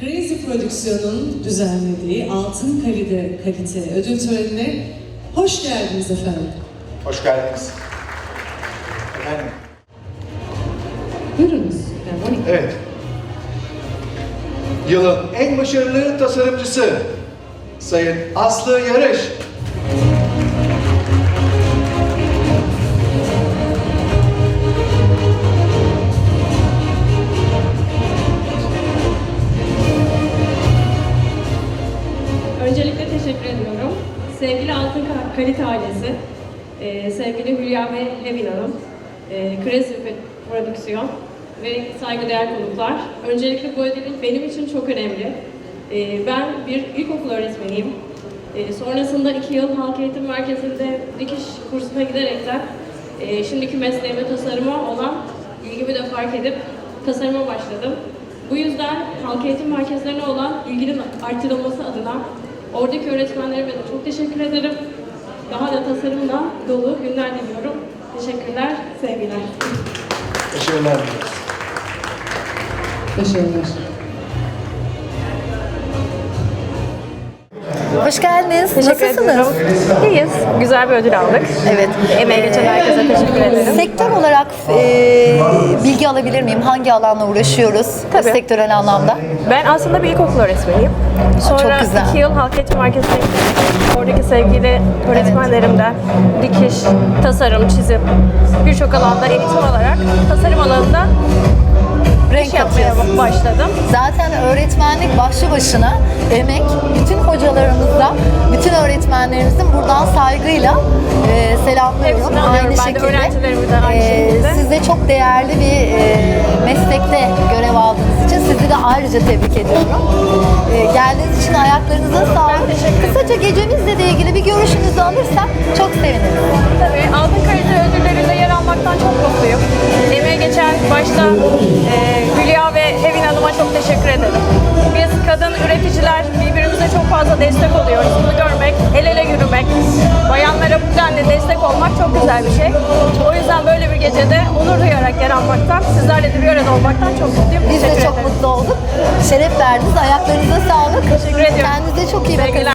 Crazy Prodüksiyon'un düzenlediği Altın Kalite, Kalite ödül törenine hoş geldiniz efendim. Hoş geldiniz. Efendim, Buyurunuz. Yani evet. Yılın en başarılı tasarımcısı Sayın Aslı Yarış. Teşekkür ediyorum. Sevgili Altın Ka- Kalite ailesi, e, sevgili Hülya ve Levin Hanım, e, Crazy Prodüksiyon ve saygıdeğer konuklar. Öncelikle bu ödül benim için çok önemli. E, ben bir ilkokul öğretmeniyim. E, sonrasında iki yıl Halk Eğitim Merkezi'nde dikiş kursuna giderekten e, şimdiki mesleğime tasarıma olan ilgimi de fark edip tasarıma başladım. Bu yüzden halk eğitim merkezlerine olan ilginin artırılması adına oradaki öğretmenlerime de çok teşekkür ederim. Daha da tasarımla dolu günler diliyorum. Teşekkürler, sevgiler. Başarılar diliyoruz. Hoş geldiniz. Nasılsınız? İyiyiz. Güzel bir ödül aldık. Evet. Emeği geçen herkese teşekkür ederim. Sektör olarak e, bilgi alabilir miyim? Hangi alanla uğraşıyoruz? Tabii. Sektörel anlamda. Ben aslında bir ilkokul öğretmeniyim. Sonra Çok güzel. iki yıl halk eğitim merkezine gittim. Oradaki sevgili öğretmenlerimden dikiş, tasarım, çizim, birçok alanda eğitim alarak tasarım alanında başladım. Zaten öğretmenlik başlı başına emek. Bütün hocalarımızla, bütün öğretmenlerimizin buradan saygıyla e, selamlıyorum. Hepsini alıyorum. Ben de öğrencilerimi de aynı şekilde. Siz de çok değerli bir e, meslekte görev aldığınız için sizi de ayrıca tebrik ediyorum. E, geldiğiniz için ayaklarınıza sağlık. Kısaca gecemizle de ilgili bir görüşünüzü alırsak çok sevinirim. Tabii Altın üreticiler birbirimize çok fazla destek oluyoruz. Bunu görmek, el ele yürümek, bayanlara bu denli destek olmak çok güzel bir şey. O yüzden böyle bir gecede onur duyarak yer almaktan, sizlerle de bir arada olmaktan çok mutluyum. Biz de çok ederim. mutlu olduk. Şeref verdiniz. Ayaklarınıza sağlık. Teşekkür ediyorum. Kendinize çok iyi bakın. Sevgiler.